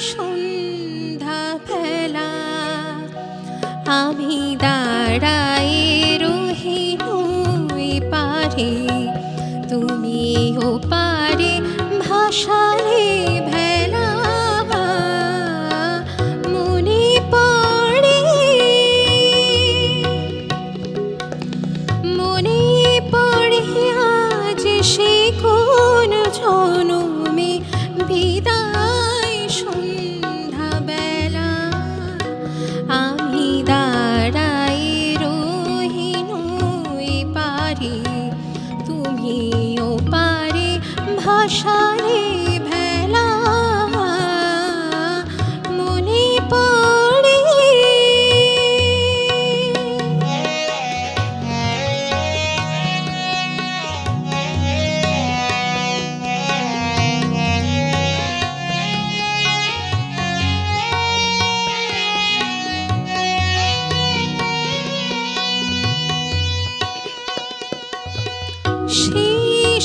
সন্ধ্যা বেলা আমি দাঁড়াই রহি ওই পারে। তুমি ও পারে ভাষারে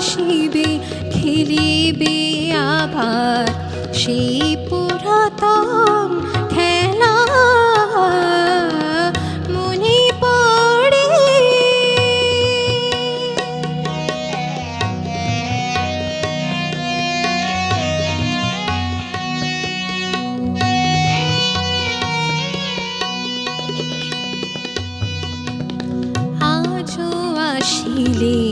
আসিবে খেলিবে আবার সেই পুরাতন খেলা। পড়ে আসিলে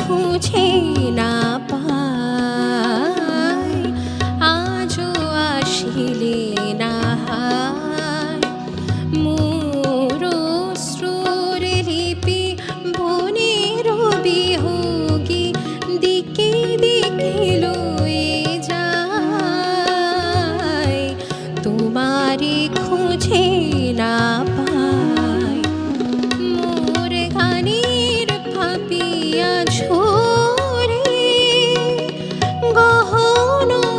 খুঁজে না পাই। আজও আসিলে না no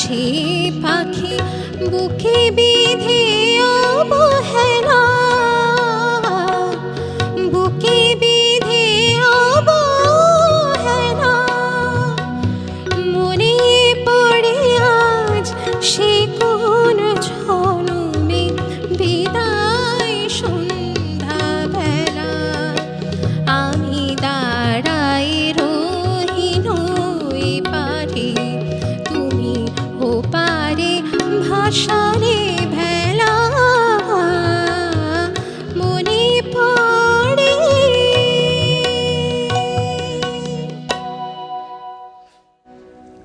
সে পাখি বুকে বিধে অবহেলা।